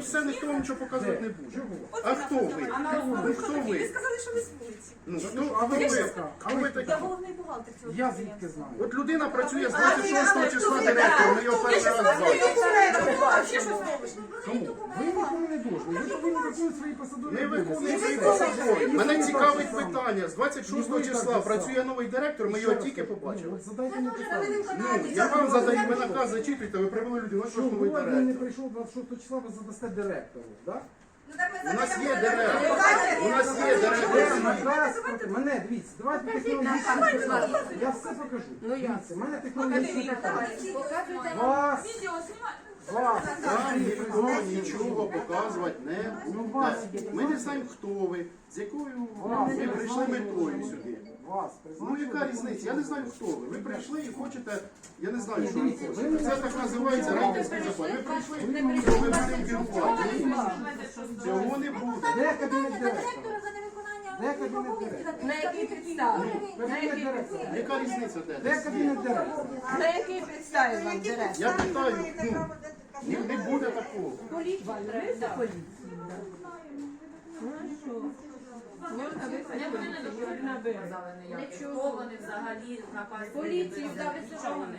все, ніхто вам що показувати не буде. А хто ви? Ну, основі хто ви ви? сказали, що ви з вулиці. Ну, Ну, хто, а ви хто ви? А ви такі? Я головний бухгалтер цього Я підприємства. звідки знаю? От людина працює з 26 числа ви- директором, ми його перший раз ви- бачимо. Кому? Ви нікому не должні. Ви повинні виконувати свої посадові Не виконує свої посадові. Мене цікавить питання. З 26 числа працює новий директор, ми його тільки побачили. ну, Задайте мені питання. Ну, я вам задаю, ви наказ зачитуєте, ви привели людину, що ж новий він не прийшов 26 числа, ви задасте директору, так? У нас є директор. У нас є директор. мене, дивіться, давайте технологічно питання. Я все покажу. Дивіться, в мене технологічне питання. Вас, вас, Нам ніхто нічого показувати не Ну, буде. Ми не знаємо, хто ви, з якою ви прийшли метою сюди. Ну яка різниця? Я не знаю, хто ви. Ви прийшли і хочете, я не знаю, що ви хочете. Це так називається рейдерський закон. Ви прийшли, що ви будемо керувати. Цього не буде. Де кабінет директора? На якій підставі? На якій директора. Яка різниця де? Де кабінет директора? На якій підставі вам директор? Я питаю, ну, ні- не буде такого. Поліція, треба поліції. Ну що? Можна виходити? Хто вони взагалі на Поліцію вдали Нічого вони.